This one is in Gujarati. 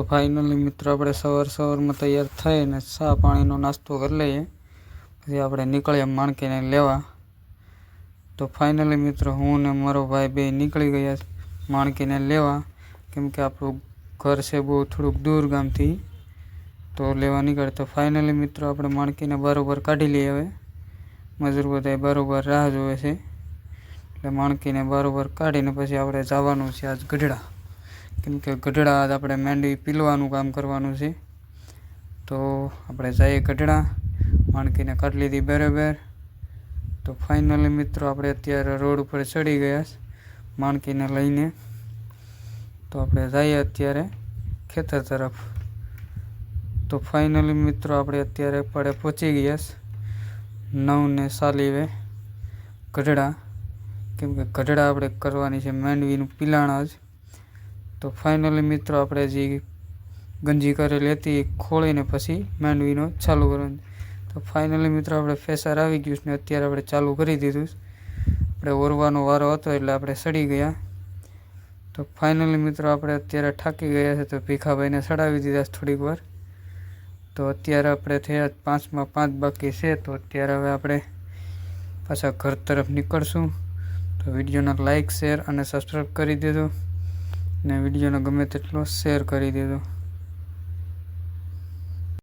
તો ફાઇનલી મિત્રો આપણે સવાર સવારમાં તૈયાર થઈને ચા પાણીનો નાસ્તો કરી લઈએ. પછી આપણે નીકળીએ માણકીને લેવા. તો ફાઇનલી મિત્રો હું ને મારો ભાઈ બે નીકળી ગયા માણકીને લેવા. કેમ કે આપણું ઘર છે બહુ થોડુંક દૂર ગામથી. તો લેવા નીકળે. તો ફાઇનલી મિત્રો આપણે માણકીને બરોબર કાઢી લઈએ હવે. મજૂર બધા બરોબર રાહ જોવે છે. એટલે માણકીને બરોબર કાઢીને પછી આપણે જવાનું છે આજ ગઢડા. કેમ કે ગઢડા આપણે મેંડી પીલવાનું કામ કરવાનું છે. તો આપણે જઈએ ગઢડા, માણકીને કાઢી લીધી બરાબર તો ફાઇનલી મિત્રો આપણે અત્યારે રોડ ઉપર ચડી ગયા માણકીને લઈને. તો આપણે જઈએ અત્યારે ખેતર તરફ. તો ફાઇનલી મિત્રો આપણે અત્યારે પડે પહોંચી ગયા નવ ને સાલીવે ગઢડા. કેમ કે ગઢડા આપણે કરવાની છે માંડવીનું પીલાણા જ. તો ફાઇનલી મિત્રો આપણે જે ગંજી કરેલી હતી એ ખોળીને પછી માંડવીનો ચાલુ કરવાનું તો ફાઇનલી મિત્રો આપણે ફેસર આવી ગયું છે ને અત્યારે આપણે ચાલુ કરી દીધું. આપણે ઓરવાનો વારો હતો એટલે આપણે સડી ગયા. તો ફાઇનલી મિત્રો આપણે અત્યારે થાકી ગયા છે તો ભીખાભાઈને સડાવી દીધા થોડીક વાર. તો અત્યારે આપણે થયા પાંચમાં પાંચ બાકી છે તો અત્યારે હવે આપણે પાછા ઘર તરફ નીકળશું. તો વિડીયોને લાઇક શેર અને સબસ્ક્રાઈબ કરી દેજો. ને વિડીયોને ગમે તેટલો શેર કરી દેજો.